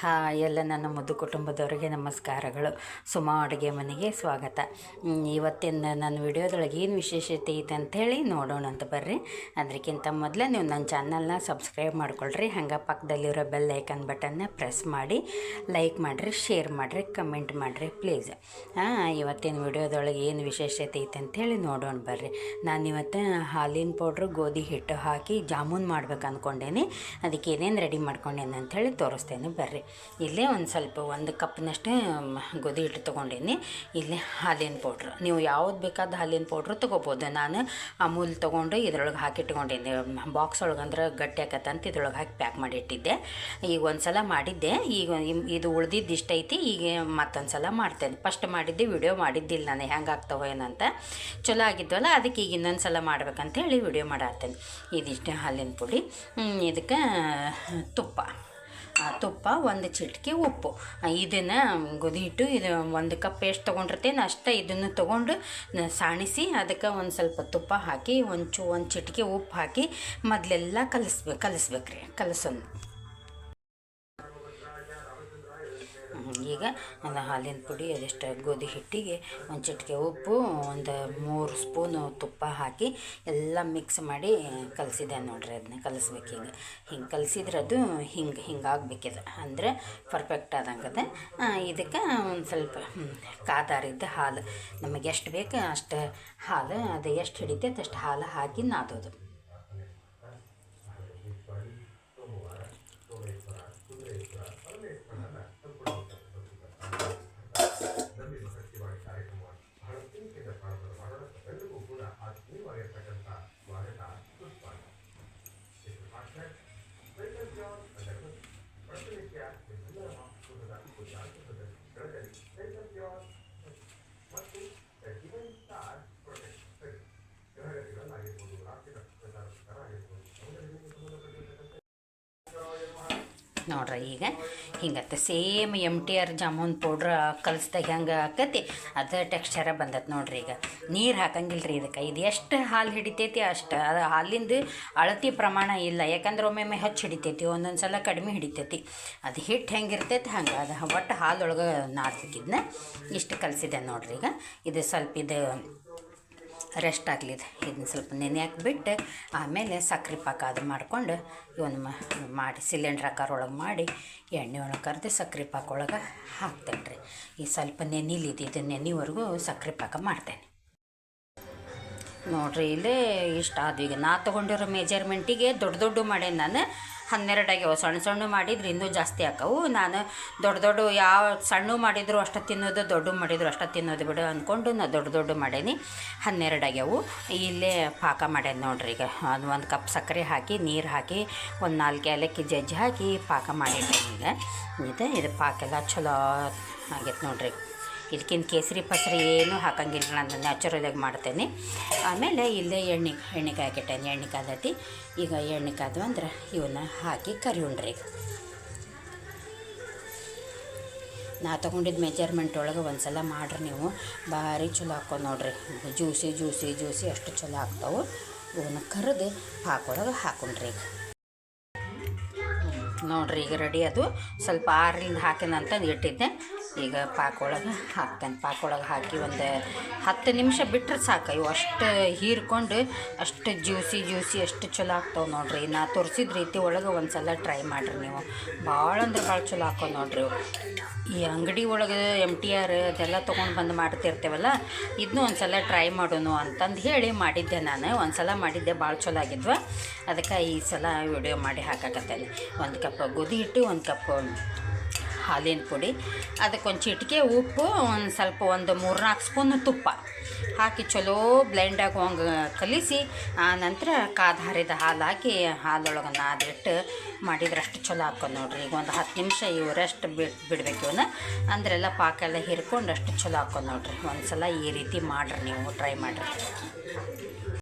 ಹಾ, ಎಲ್ಲ ನನ್ನ ಮುದ್ದು ಕುಟುಂಬದವರಿಗೆ ನಮಸ್ಕಾರಗಳು. ಸುಮಾ ಅಡುಗೆ ಮನೆಗೆ ಸ್ವಾಗತ. ಇವತ್ತಿನ ನನ್ನ ವಿಡಿಯೋದೊಳಗೆ ಏನು ವಿಶೇಷತೆ ಐತೆ ಅಂಥೇಳಿ ನೋಡೋಣ ಅಂತ ಬರ್ರಿ. ಅದಕ್ಕಿಂತ ಮೊದಲು ನೀವು ನನ್ನ ಚಾನಲ್ನ ಸಬ್ಸ್ಕ್ರೈಬ್ ಮಾಡ್ಕೊಳ್ರಿ. ಹಂಗೆ ಪಕ್ಕದಲ್ಲಿರೋ ಬೆಲ್ ಐಕನ್ ಬಟನ್ನ ಪ್ರೆಸ್ ಮಾಡಿ ಲೈಕ್ ಮಾಡಿರಿ ಶೇರ್ ಮಾಡಿರಿ ಕಮೆಂಟ್ ಮಾಡಿರಿ ಪ್ಲೀಸ್ ಹಾಂ, ಇವತ್ತಿನ ವಿಡಿಯೋದೊಳಗೆ ಏನು ವಿಶೇಷತೆ ಐತೆ ಅಂಥೇಳಿ ನೋಡೋಣ ಬರ್ರಿ. ನಾನು ಇವತ್ತು ಹಾಲಿನ ಪೌಡ್ರು ಗೋಧಿ ಹಿಟ್ಟು ಹಾಕಿ ಜಾಮೂನ್ ಮಾಡ್ಬೇಕು ಅಂದ್ಕೊಂಡೇನಿ ಅದಕ್ಕೆ ಏನೇನು ರೆಡಿ ಮಾಡ್ಕೊಂಡೇನೆ ಅಂಥೇಳಿ ತೋರಿಸ್ತೇನೆ ಬರ್ರಿ. ಇಲ್ಲೇ ಒಂದು ಸ್ವಲ್ಪ ಒಂದು ಕಪ್ನಷ್ಟೇ ಗೋಧಿ ಹಿಟ್ಟು ತೊಗೊಂಡೀನಿ. ಇಲ್ಲಿ ಹಾಲಿನ ಪೌಡ್ರ್. ನೀವು ಯಾವ್ದು ಬೇಕಾದ ಹಾಲಿನ ಪೌಡ್ರ್ ತೊಗೋಬೋದು. ನಾನು ಅಮೂಲ್ ತೊಗೊಂಡು ಇದ್ರೊಳಗೆ ಹಾಕಿ ಇಟ್ಕೊಂಡೇನಿ ಬಾಕ್ಸ್ ಒಳಗೆ ಅಂದ್ರೆ ಗಟ್ಟಿ ಆಕತ್ತಂತ ಇದ್ರೊಳಗೆ ಹಾಕಿ ಪ್ಯಾಕ್ ಮಾಡಿ ಇಟ್ಟಿದ್ದೆ. ಈಗ ಒಂದು ಸಲ ಮಾಡಿದ್ದೆ. ಈಗ ಇದು ಉಳ್ದಿದ್ದು ಇಷ್ಟ ಐತಿ. ಈಗ ಮತ್ತೊಂದು ಸಲ ಮಾಡ್ತೇನೆ. ಫಸ್ಟ್ ಮಾಡಿದ್ದೆ ವಿಡಿಯೋ ಮಾಡಿದ್ದಿಲ್ಲ ನಾನು. ಹೆಂಗೆ ಆಗ್ತಾವ ಏನಂತ. ಚಲೋ ಆಗಿದ್ವಲ್ಲ, ಅದಕ್ಕೆ ಈಗ ಇನ್ನೊಂದು ಸಲ ಮಾಡ್ಬೇಕಂತ ಹೇಳಿ ವಿಡಿಯೋ ಮಾಡತ್ತೇನೆ ಇದಿಷ್ಟು ಹಾಲಿನ ಪುಡಿ. ಇದಕ್ಕೆ ತುಪ್ಪ. ತುಪ್ಪ, ಒಂದು ಚಿಟಿಕೆ ಉಪ್ಪು. ಇದನ್ನು ಹಿಟ್ಟು ಇದು ಒಂದು ಕಪ್ ಎಷ್ಟು ತೊಗೊಂಡಿರ್ತೇನೆ. ಅಷ್ಟೇ ಇದನ್ನು ತೊಗೊಂಡು ಸಾಣಿಸಿ ಅದಕ್ಕೆ ಒಂದು ಸ್ವಲ್ಪ ತುಪ್ಪ ಹಾಕಿ, ಒಂಚೂ, ಒಂದು ಚಿಟಿಕೆ ಉಪ್ಪು ಹಾಕಿ ಮೊದಲೆಲ್ಲ ಕಲಿಸ್ಬೇಕು ಕಲಿಸ್ಬೇಕ್ರಿ ರೀ ಈಗ ಒಂದು ಹಾಲಿನ ಪುಡಿ, ಅದೆಷ್ಟು ಗೋಧಿ ಹಿಟ್ಟಿಗೆ, ಒಂದು ಚಿಟಿಕೆ ಉಪ್ಪು, ಒಂದು ಮೂರು ಸ್ಪೂನು ತುಪ್ಪ ಹಾಕಿ ಎಲ್ಲ ಮಿಕ್ಸ್ ಮಾಡಿ ಕಲಸಿದೆ ನೋಡಿರಿ ಅದನ್ನ ಕಲಿಸ್ಬೇಕು ಹಿಂಗೆ ಕಲಸಿದ್ರೆ ಅದು ಹಿಂಗೆ ಹಿಂಗೆ ಆಗ್ಬೇಕಿದೆ ಅಂದರೆ ಪರ್ಫೆಕ್ಟ್ ಆದಂಗದೆ ಇದಕ್ಕೆ ಒಂದು ಸ್ವಲ್ಪ ಕಾದಾರಿದ್ದ ಹಾಲು. ನಮಗೆ ಎಷ್ಟು ಬೇಕು ಅಷ್ಟು ಹಾಲು, ಅದು ಎಷ್ಟು ಹಿಡಿತೈತೆ ಅಷ್ಟು ಹಾಲು ಹಾಕಿ ನಾದೋದು. खुशहाल ನೋಡ್ರಿ ಈಗ. ಹಿಂಗತ್ತೆ, same M T R jamun powder ಕಲಿಸ್ದಾಗ ಹೆಂಗೆ ಆಕತಿ, ಅದು ಟೆಕ್ಸ್ಚರ ಬಂದತ್ತೆ ನೋಡ್ರಿ ಈಗ. ನೀರು ಹಾಕಂಗಿಲ್ಲ ರೀ ಇದಕ್ಕೆ. ಇದು ಎಷ್ಟು ಹಾಲು ಹಿಡಿತೈತಿ ಅಷ್ಟು, ಅದು ಹಾಲಿಂದು ಅಳತಿ ಪ್ರಮಾಣ ಇಲ್ಲ. ಯಾಕಂದ್ರೆ ಒಮ್ಮೊಮ್ಮೆ ಹೆಚ್ಚು ಹಿಡಿತೈತಿ ಒಂದೊಂದು ಸಲ ಕಡಿಮೆ ಹಿಡಿತೈತಿ. ಅದು ಹಿಟ್ಟು ಹೆಂಗಿರ್ತೈತಿ ಹಂಗೆ, ಅದು ಒಟ್ಟು ಹಾಲೊಳಗೆ ನಾದ್ಬೇಕಿದ್ನ ಇಷ್ಟು ಕಲಿಸಿದೆ ನೋಡ್ರಿ ಈಗ. ಇದು ಸ್ವಲ್ಪ ಇದು ರೆಸ್ಟ್ ಆಗಲಿದೆ. ಇದನ್ನ ಸ್ವಲ್ಪ ನೆನೆ ಹಾಕ್ಬಿಟ್ಟು ಆಮೇಲೆ ಸಕ್ಕರೆ ಪಾಕ ಅದು ಮಾಡ್ಕೊಂಡು ಇವನು ಮಾಡಿ ಸಿಲಿಂಡ್ರ್ ಆಕಾರ ಒಳಗೆ ಮಾಡಿ ಎಣ್ಣೆ ಒಳಗೆ ಕರೆದು ಸಕ್ಕರೆ ಪಾಕ ಒಳಗೆ ಹಾಕ್ತೇನೆ ರೀ. ಈ ಸ್ವಲ್ಪ ನೆನಿಲಿದೆ, ಇದು ನೆನೆವರೆಗೂ ಸಕ್ಕರೆ ಪಾಕ ಮಾಡ್ತೇನೆ. ನೋಡಿರಿ, ಇಲ್ಲೇ ಇಷ್ಟ ಅದು ಈಗ ನಾ ತೊಗೊಂಡಿರೋ ಮೆಜರ್ಮೆಂಟಿಗೆ ದೊಡ್ಡ ದೊಡ್ಡ ಮಾಡೇನಿ ನಾನು. ಹನ್ನೆರಡು ಆಗ್ಯಾವ ಸಣ್ಣ ಸಣ್ಣ ಮಾಡಿದ್ರೆ ಇನ್ನೂ ಜಾಸ್ತಿ ಆಕವು ನಾನು ದೊಡ್ಡ ದೊಡ್ಡ ಯಾವ ಸಣ್ಣ ಮಾಡಿದ್ರು ಅಷ್ಟ ತಿನ್ನೋದು, ದೊಡ್ಡ ಮಾಡಿದ್ರು ಅಷ್ಟ ತಿನ್ನೋದು ಬಿಡು ಅಂದ್ಕೊಂಡು ನಾನು ದೊಡ್ಡ ದೊಡ್ಡ ಮಾಡೇನಿ. ಹನ್ನೆರಡು ಆಗ್ಯಾವು ಇಲ್ಲೇ ಪಾಕ ಮಾಡ್ಯಾನ ನೋಡ್ರಿ ಈಗ. ಅದು ಒಂದು ಕಪ್ ಸಕ್ಕರೆ ಹಾಕಿ, ನೀರು ಹಾಕಿ, ಒಂದು ನಾಲ್ಕು ಏಲಕ್ಕಿ ಜಜ್ಜಿ ಹಾಕಿ ಪಾಕ ಮಾಡಿದ್ದೆ ಈಗ. ಇದು ಇದು ಪಾಕೆಲ್ಲ ಚಲೋ ಆಗೈತೆ ನೋಡ್ರಿ. ಇದಕ್ಕಿಂತ ಕೇಸರಿ ಪಸರಿ ಏನು ಹಾಕಂಗಿಲ್ಲ ನಾನು ನ್ಯಾಚುರಲಾಗಿ ಮಾಡ್ತೇನೆ. ಆಮೇಲೆ ಇಲ್ಲೇ ಎಣ್ಣೆ ಎಣ್ಣೆ ಕಾಯ್ಕಿಟ್ಟೇನೆ ಎಣ್ಣೆ ಕಾದತಿ ಈಗ ಎಣ್ಣೆ ಕಾದು ಅಂದ್ರೆ ಇವನ್ನ ಹಾಕಿ ಕರಿ ಉಂಡ್ರಿ ಈಗ. ನಾ ತೊಗೊಂಡಿದ್ದ ಮೆಜರ್ಮೆಂಟ್ ಒಳಗೆ ಒಂದು ಸಲ ಮಾಡ್ರಿ ನೀವು. ಭಾರಿ ಚಲೋ ಹಾಕೋ ನೋಡ್ರಿ. ಜ್ಯೂಸಿ ಜ್ಯೂಸಿ ಜ್ಯೂಸಿ ಅಷ್ಟು ಚಲೋ ಆಗ್ತಾವೆ. ಇವನ್ನ ಕರೆದು ಪಾಕೊಳಗೆ ಹಾಕೊಂಡ್ರಿ ಈಗ. ನೋಡ್ರಿ ಈಗ ರೆಡಿ ಅದು. ಸ್ವಲ್ಪ ಆರಿಂದ ಹಾಕಿನಂತ ಇಟ್ಟಿದ್ದೆ. ಈಗ ಪಾಕೊಳಗೆ ಹಾಕ್ತೇನೆ. ಪಾಕೊಳಗೆ ಹಾಕಿ ಒಂದು ಹತ್ತು ನಿಮಿಷ ಬಿಟ್ಟರೆ ಸಾಕು. ಇವು ಅಷ್ಟು ಹೀರ್ಕೊಂಡು ಅಷ್ಟು ಜ್ಯೂಸಿ ಜ್ಯೂಸಿ ಅಷ್ಟು ಚಲೋ ಆಗ್ತಾವೆ ನೋಡಿರಿ. ನಾ ತೋರಿಸಿದ ರೀತಿ ಒಳಗೆ ಒಂದು ಸಲ ಟ್ರೈ ಮಾಡಿರಿ ನೀವು. ಭಾಳ ಅಂದ್ರೆ ಭಾಳ ಚಲೋ ಹಾಕೋ ನೋಡ್ರಿ ಈ ಅಂಗಡಿ ಒಳಗೆ ಎಂ ಟಿ ಆರ್ ಅದೆಲ್ಲ ತೊಗೊಂಡು ಬಂದು ಮಾಡ್ತಿರ್ತೇವಲ್ಲ ಇದನ್ನೂ ಒಂದು ಸಲ ಟ್ರೈ ಮಾಡೋಣ ಅಂತಂದು ಹೇಳಿ ಮಾಡಿದ್ದೆ ನಾನು. ಒಂದು ಸಲ ಮಾಡಿದ್ದೆ, ಭಾಳ ಚಲೋ ಆಗಿದ್ವ. ಅದಕ್ಕೆ ಈ ಸಲ ವಿಡಿಯೋ ಮಾಡಿ ಹಾಕಕತ್ತೇನೆ. ಒಂದು ಕಪ್ ಗೋಧಿ ಹಿಟ್ಟು ಒಂದು ಕಪ್ ಹಾಲಿನ ಪುಡಿ. ಅದಕ್ಕೊಂದು ಚಿಟಿಕೆ ಉಪ್ಪು, ಒಂದು ಸ್ವಲ್ಪ ಒಂದು ಮೂರ್ನಾಲ್ಕು ಸ್ಪೂನ್ ತುಪ್ಪ ಹಾಕಿ ಚಲೋ ಬ್ಲೆಂಡ್ ಹಂಗೆ ಕಲಿಸಿ, ಆ ನಂತರ ಕಾದ ಹರಿದ ಹಾಲು ಹಾಕಿ ಹಾಲೊಳಗೆ ನಾದಿಟ್ಟು ಮಾಡಿದ್ರೆ ಅಷ್ಟು ಚಲೋ ಹಾಕೋದು ನೋಡ್ರಿ. ಈಗ ಒಂದು ಹತ್ತು ನಿಮಿಷ ಇವು ರೆಸ್ಟ್ ಬಿಟ್ಟು ಬಿಡ್ಬೇಕು ಇವನ್ನ ಅಂದ್ರೆಲ್ಲ ಪಾಕೆಲ್ಲ ಹಿರ್ಕೊಂಡು ಅಷ್ಟು ಚಲೋ ಹಾಕೋದು ನೋಡ್ರಿ. ಒಂದು ಸಲ ಈ ರೀತಿ ಮಾಡ್ರಿ ನೀವು, ಟ್ರೈ ಮಾಡಿರಿ.